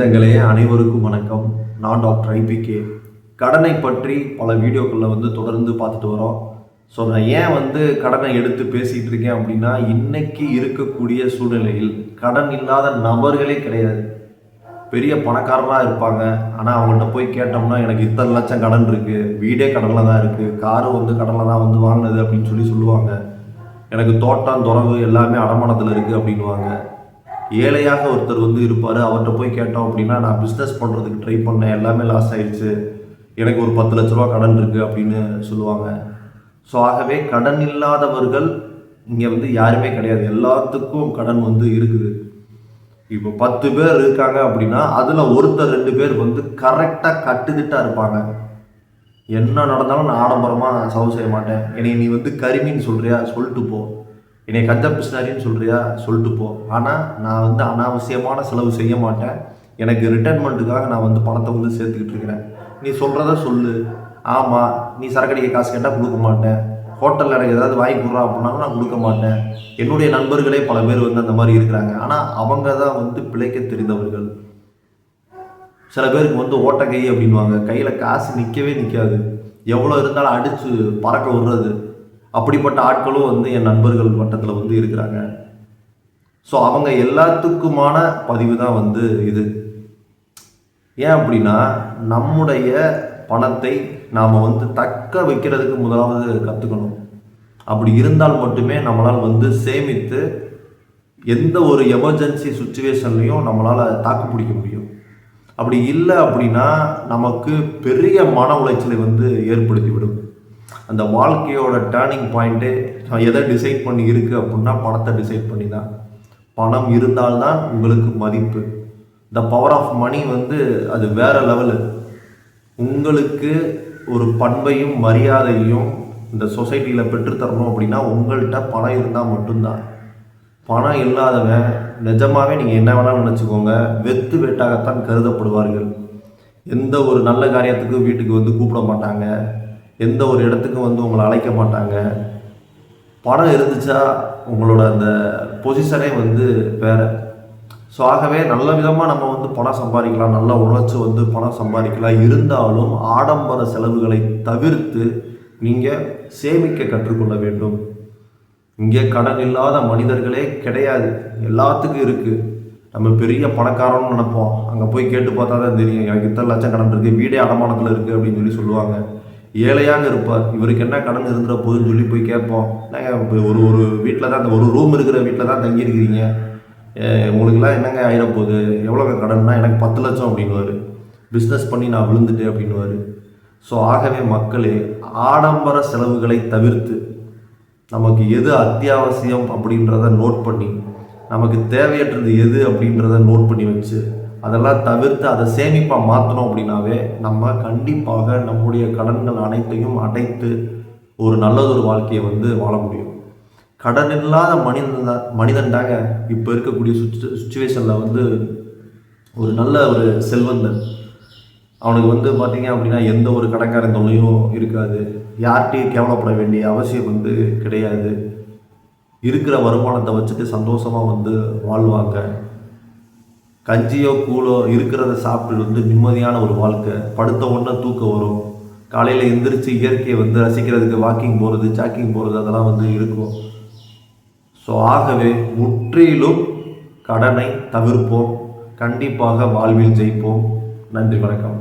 நெஞ்சங்களே அனைவருக்கும் வணக்கம். நான் டாக்டர் ஐபிகே. கடனை பற்றி பல வீடியோக்களில் வந்து தொடர்ந்து பார்த்துட்டு வரோம். ஸோ நான் ஏன் வந்து கடனை எடுத்து பேசிகிட்டு இருக்கேன் அப்படின்னா இன்னைக்கு இருக்கக்கூடிய சூழ்நிலையில் கடன் இல்லாத நபர்களே கிடையாது. பெரிய பணக்காரராக இருப்பாங்க. ஆனால் அவங்கள்ட்ட போய் கேட்டோம்னா எனக்கு இத்தனை லட்சம் கடன் இருக்குது வீடே கடனில் தான் இருக்குது காரும் வந்து கடனில் தான் வந்து வாங்கினது அப்படின்னு சொல்லி சொல்லுவாங்க. எனக்கு தோட்டம் துறவு எல்லாமே அடமானத்தில் இருக்குது அப்படின்வாங்க ஏழையாக ஒருத்தர் வந்து இருப்பார் அவர்கிட்ட போய் கேட்டோம் அப்படின்னா நான் பிஸ்னஸ் பண்ணுறதுக்கு ட்ரை பண்ணேன் எல்லாமே லாஸ் ஆயிடுச்சு. எனக்கு ஒரு பத்து லட்ச ரூபா கடன் இருக்குது அப்படின்னு சொல்லுவாங்க. ஸோ ஆகவே கடன் இல்லாதவர்கள் இங்கே வந்து யாருமே கிடையாது. எல்லாத்துக்கும் கடன் வந்து இருக்குது. இப்போ பத்து பேர் இருக்காங்க அப்படின்னா அதில் ஒருத்தர் ரெண்டு பேர் வந்து கரெக்டாக கட்டுதிட்டாக இருப்பாங்க. என்ன நடந்தாலும் நான் ஆடம்பரமாக சவு செய்ய மாட்டேன். என்னை நீ வந்து கருமின்னு சொல்கிறியா சொல்லிட்டு போ. என்னை கஞ்சா பிசினாரின்னு சொல்கிறியா சொல்லிட்டு போ. ஆனால் நான் வந்து அனாவசியமான செலவு செய்ய மாட்டேன். எனக்கு ரிட்டைர்மெண்ட்டுக்காக நான் வந்து பணத்தை வந்து சேர்த்துக்கிட்டு இருக்கிறேன். நீ சொல்கிறத சொல்லு. ஆமாம் நீ சரக்கடிக்க காசு கேட்டால் கொடுக்க மாட்டேன். ஹோட்டலில் எனக்கு ஏதாவது வாங்கி கொடுறா அப்படின்னாலும் நான் கொடுக்க மாட்டேன். என்னுடைய நண்பர்களே பல பேர் வந்து அந்த மாதிரி இருக்கிறாங்க. ஆனால் அவங்க தான் வந்து பிழைக்க தெரிந்தவர்கள். சில பேருக்கு வந்து ஓட்டக்கை அப்படின்வாங்க கையில் காசு நிற்கவே நிற்காது எவ்வளோ இருந்தாலும் அடித்து பறக்க விடுறது. அப்படிப்பட்ட ஆட்களும் வந்து என் நண்பர்கள் வட்டத்தில் வந்து இருக்கிறாங்க. ஸோ அவங்க எல்லாத்துக்குமான பதிவு தான் வந்து இது. ஏன் அப்படின்னா நம்முடைய பணத்தை நாம் வந்து தக்க வைக்கிறதுக்கு முதலாவது கற்றுக்கணும் அப்படி இருந்தால் மட்டுமே நம்மளால் வந்து சேமித்து எந்த ஒரு எமர்ஜென்சி சுச்சுவேஷன்லையும் நம்மளால் தாக்கு பிடிக்க முடியும். அப்படி இல்லை அப்படின்னா நமக்கு பெரிய மன உளைச்சலை வந்து ஏற்படுத்தி விடும் அந்த வாழ்க்கையோட டேர்னிங் பாயிண்ட்டே எதை டிசைட் பண்ணி இருக்குது அப்படின்னா பணத்தை டிசைட் பண்ணி தான் பணம் இருந்தால்தான் உங்களுக்கு மதிப்பு. த பவர் ஆஃப் மணி வந்து அது வேற லெவலு உங்களுக்கு ஒரு பண்பையும் மரியாதையும் இந்த சொசைட்டியில் பெற்றுத்தரணும் அப்படின்னா உங்கள்கிட்ட பணம் இருந்தால் மட்டும்தான். பணம் இல்லாதவன் நிஜமாகவே நீங்கள் என்ன வேணாலும் நினச்சிக்கோங்க வெத்து வெட்டாகத்தான் கருதப்படுவார்கள். எந்த ஒரு நல்ல காரியத்துக்கும் வீட்டுக்கு வந்து கூப்பிட மாட்டாங்க. எந்த ஒரு இடத்துக்கும் வந்து உங்களை அழைக்க மாட்டாங்க. பணம் இருந்துச்சா உங்களோட அந்த பொசிஷனே வந்து வேறு. ஸோ ஆகவே நல்ல விதமாக நம்ம வந்து பணம் சம்பாதிக்கலாம். நல்லா உழைச்சி வந்து பணம் சம்பாதிக்கலாம். இருந்தாலும் ஆடம்பர செலவுகளை தவிர்த்து நீங்கள் சேமிக்க கற்றுக்கொள்ள வேண்டும். இங்கே கடன் இல்லாத மனிதர்களே கிடையாது. எல்லாத்துக்கும் இருக்குது நம்ம பெரிய பணக்காரன்னு நினைப்போம். அங்கே போய் கேட்டு பார்த்தா தான் தெரியும். எனக்கு இத்தனை லட்சம் கடன் இருக்குது வீடே அடமானத்தில் இருக்குது அப்படின்னு சொல்லி சொல்லுவாங்க. ஏழையாக இருப்பார். இவருக்கு என்ன கடன் இருந்துற போதுன்னு சொல்லி போய் கேட்போம். நாங்கள் இப்போ ஒரு ஒரு வீட்டில் தான் அந்த ஒரு ரூம் இருக்கிற வீட்டில் தான் தங்கியிருக்கிறீங்க. உங்களுக்குலாம் என்னங்க ஆயிட போகுது எவ்வளோங்க கடன்னா எனக்கு பத்து லட்சம் அப்படின்னுவார். பிஸ்னஸ் பண்ணி நான் விழுந்துட்டேன் அப்படின்னுவார். ஸோ ஆகவே மக்களே ஆடம்பர செலவுகளை தவிர்த்து நமக்கு எது அத்தியாவசியம் அப்படின்றத நோட் பண்ணி நமக்கு தேவையற்றது எது அப்படின்றத நோட் பண்ணி வச்சு அதெல்லாம் தவிர்த்து அதை சேமிப்பாக மாற்றணும் அப்படின்னாவே நம்ம கண்டிப்பாக நம்முடைய கடன்கள் அனைத்தையும் அடைத்து ஒரு நல்லதொரு வாழ்க்கையை வந்து வாழ முடியும். கடன் இல்லாத மனிதன் தான் இப்போ இருக்கக்கூடிய சுச்சு சுச்சுவேஷனில் வந்து ஒரு நல்ல ஒரு செல்வந்தன். அவனுக்கு வந்து பார்த்தீங்க அப்படின்னா எந்த ஒரு கடன்காரன் தொல்லையும் இருக்காது. யார்கிட்டையும் கேவலப்பட வேண்டிய அவசியம் வந்து கிடையாது. இருக்கிற வருமானத்தை வச்சுட்டு சந்தோஷமாக வந்து வாழ்வாங்க. கஞ்சியோ கூழோ இருக்கிறத சாப்பிட்டு வந்து நிம்மதியான ஒரு வாழ்க்கை. படுத்த உடனே தூக்கம் வரும். காலையில் எந்திரிச்சு இயற்கையை வந்து ரசிக்கிறதுக்கு வாக்கிங் போகிறது ஜாக்கிங் போகிறது அதெல்லாம் வந்து இருக்கும். ஸோ ஆகவே முற்றிலும் கடனை தவிர்ப்போம். கண்டிப்பாக வாழ்வில் ஜெயிப்போம். நன்றி வணக்கம்.